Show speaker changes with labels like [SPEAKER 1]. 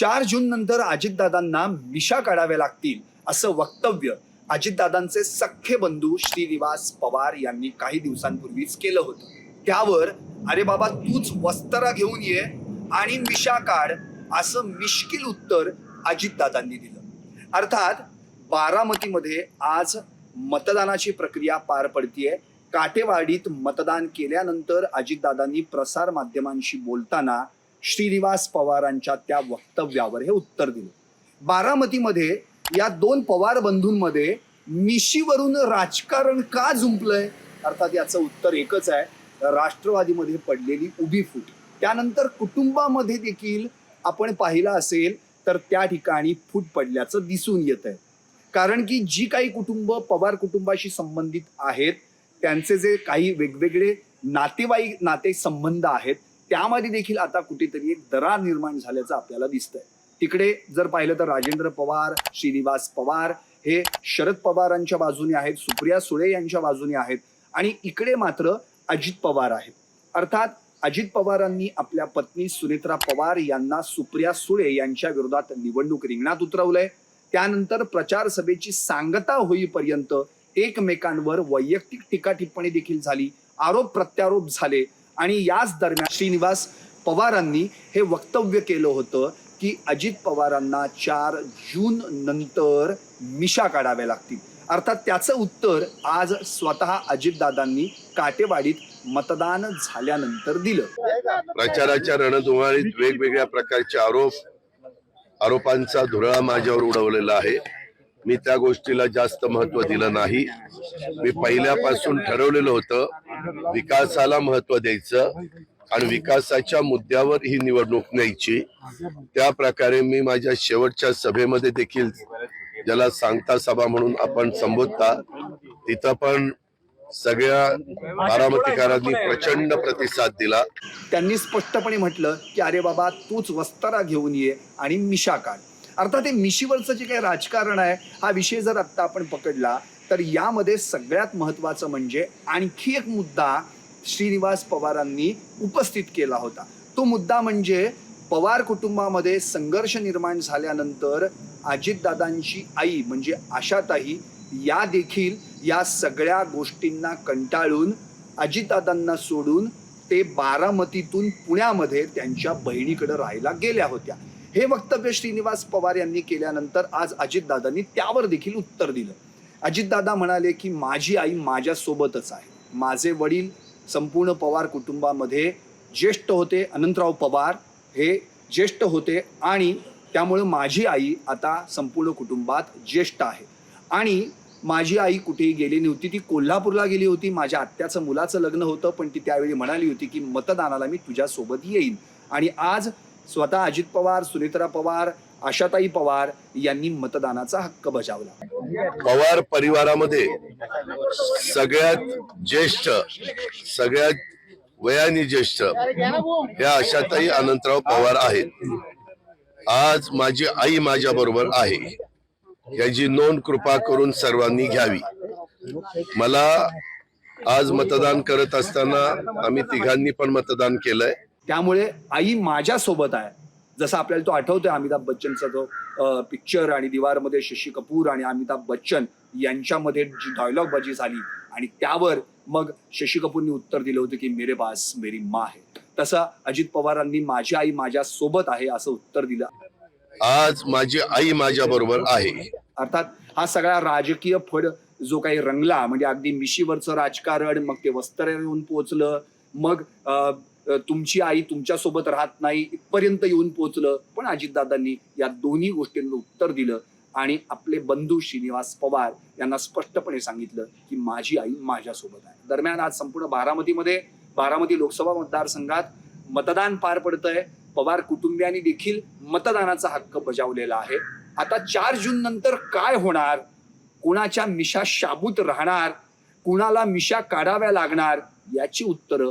[SPEAKER 1] चार जून नंतर अजितदादांना मिशा काढाव्या लागतील असं वक्तव्य अजितदादांचे सख्खे बंधू श्रीनिवास पवार यांनी काही दिवसांपूर्वीच केलं होतं. त्यावर अरे बाबा तूच वस्त्रा घेऊन ये आणि मिशा काढ असं मिश्किल उत्तर अजितदादांनी दिलं. अर्थात बारामतीमध्ये आज मतदानाची प्रक्रिया पार पडतीये. काटेवाडीत मतदान केल्यानंतर अजितदादांनी प्रसार माध्यमांशी बोलताना श्रीनिवास पवारांच्या त्या वक्तव्यावर हे उत्तर दिलं. बारामतीमध्ये या दोन पवार बंधूंमध्ये मिशीवरून राजकारण का जुंपलंय? अर्थात याचं उत्तर एकच आहे राष्ट्रवादीमध्ये पडलेली उभी फूट. त्यानंतर कुटुंबामध्ये देखील आपण पाहिलं असेल तर त्या ठिकाणी फूट पडल्याचं दिसून येत आहे कारण की जी काही कुटुंब पवार कुटुंबाशी संबंधित आहेत त्यांचे जे काही वेगवेगळे नातेवाईक नाते संबंध आहेत त्यामध्ये देखील आता कुठेतरी एक दरार निर्माण झाल्याचं आपल्याला दिसतंय. तिकडे जर पाहिलं तर राजेंद्र पवार श्रीनिवास पवार हे शरद पवारांच्या बाजूने आहेत सुप्रिया सुळे यांच्या बाजूने आहेत आणि इकडे मात्र अजित पवार आहेत. अर्थात अजित पवारांनी आपल्या पत्नी सुनेत्रा पवार यांना सुप्रिया सुळे यांच्या विरोधात निवडणूक रिंगणात उतरवलंय. त्यानंतर प्रचार सभेची सांगता होईपर्यंत एकमेकांवर वैयक्तिक टीका टिप्पणी देखील झाली. आरोप प्रत्यारोप झाले. आणि याच दरम्यान श्रीनिवास पवारांनी हे वक्तव्य केलं होतं की अजित पवारांना चार जून नंतर मिशा काढाव्या लागतील. अर्थात त्याचं उत्तर आज स्वतः अजितदादांनी काटेवाडीत मतदान झाल्यानंतर दिलं.
[SPEAKER 2] प्रचाराच्या रणधुमाळीत वेगवेगळ्या प्रकारचे आरोप आरोपांचा धुरळा माझ्यावर उडवलेला आहे. मी त्या गोष्टीला जास्त महत्त्व दिलं नाही. मी पहिल्यापासून ठरवलेलं होतं विकासाला महत्त्व द्यायचं आणि विकासाच्या मुद्द्यावर ही निवडणूक न्यायची. त्या प्रकारे मी माझ्या शेवटच्या सभेमध्ये देखील ज्याला सांगता सभा म्हणून आपण संबोधता तिथं पण सगळ्या बारामतीकारांनी प्रचंड प्रतिसाद दिला.
[SPEAKER 1] त्यांनी स्पष्टपणे म्हटलं की अरे बाबा तूच वस्तारा घेऊन ये आणि मिशा काढ अर्थात हे मिशीवरचं जे काही राजकारण आहे हा विषय जर आत्ता आपण पकडला तर यामध्ये सगळ्यात महत्वाचं म्हणजे आणखी एक मुद्दा श्रीनिवास पवारांनी उपस्थित केला होता. तो मुद्दा म्हणजे पवार कुटुंबामध्ये संघर्ष निर्माण झाल्यानंतर अजितदादांची आई म्हणजे आशाताई या देखील या सगळ्या गोष्टींना कंटाळून अजितदादांना सोडून ते बारामतीतून पुण्यामध्ये त्यांच्या बहिणीकडे राहायला गेल्या होत्या. हे वक्तव्य श्रीनिवास पवार यांनी केल्यानंतर आज अजितदादांनी त्यावर देखील उत्तर दिलं. अजितदादा म्हणाले की माझी आई माझ्यासोबतच आहे. माझे वडील संपूर्ण पवार कुटुंबामध्ये ज्येष्ठ होते अनंतराव पवार हे ज्येष्ठ होते आणि त्यामुळे माझी आई आता संपूर्ण कुटुंबात ज्येष्ठ आहे. आणि माझी आई कुठेही गेली नव्हती. ती कोल्हापूरला गेली होती. माझ्या आत्याचं मुलाचं लग्न होतं. पण ती त्यावेळी म्हणाली होती की मतदानाला मी तुझ्यासोबत येईन. आणि आज स्वतः अजित पवार सुनित्रा पवार आशाताई पवार यांनी मतदानाचा हक्क बजावला.
[SPEAKER 2] पवार परिवारामध्ये सगळ्यात ज्येष्ठ सगळ्यात वयाने ज्येष्ठ या आशाताई अनंतराव पवार आहेत. आज माझी आई माझ्या बरोबर आहे. याची नोंद कृपा करून सर्वांनी घ्यावी. मला आज मतदान करत असताना आम्ही तिघांनी पण मतदान केलंय.
[SPEAKER 1] त्यामुळे आई माझ्या सोबत आहे. जसं आपल्याला तो आठवतोय अमिताभ बच्चनचा जो पिक्चर आणि दिवारमध्ये शशी कपूर आणि अमिताभ बच्चन यांच्यामध्ये जी डायलॉग बाजी झाली आणि त्यावर मग शशी कपूरनी उत्तर दिलं होतं की मेरे पास मेरी माँ है. तसं अजित पवारांनी माझी आई माझ्या सोबत आहे असं उत्तर दिलं.
[SPEAKER 2] आज माझी आई माझ्या बरोबर आहे.
[SPEAKER 1] अर्थात हा सगळा राजकीय फड जो काही रंगला म्हणजे अगदी मिशीवरचं राजकारण मग ते वस्त्र येऊन पोचलं मग तुमची आई तुमच्यासोबत राहत नाही इथपर्यंत येऊन पोचलं पण अजितदादांनी या दोन्ही गोष्टींना उत्तर दिलं आणि आपले बंधू श्रीनिवास पवार यांना स्पष्टपणे सांगितलं की माझी आई माझ्यासोबत आहे. दरम्यान आज संपूर्ण बारामतीमध्ये बारामती लोकसभा मतदारसंघात मतदान पार पडतंय. पवार कुटुंबियांनी देखील मतदानाचा हक्क बजावलेला आहे. आता चार जून नंतर काय होणार? कुणाच्या मिशा शाबूत राहणार? कुणाला मिशा काढाव्या लागणार? याची उत्तरं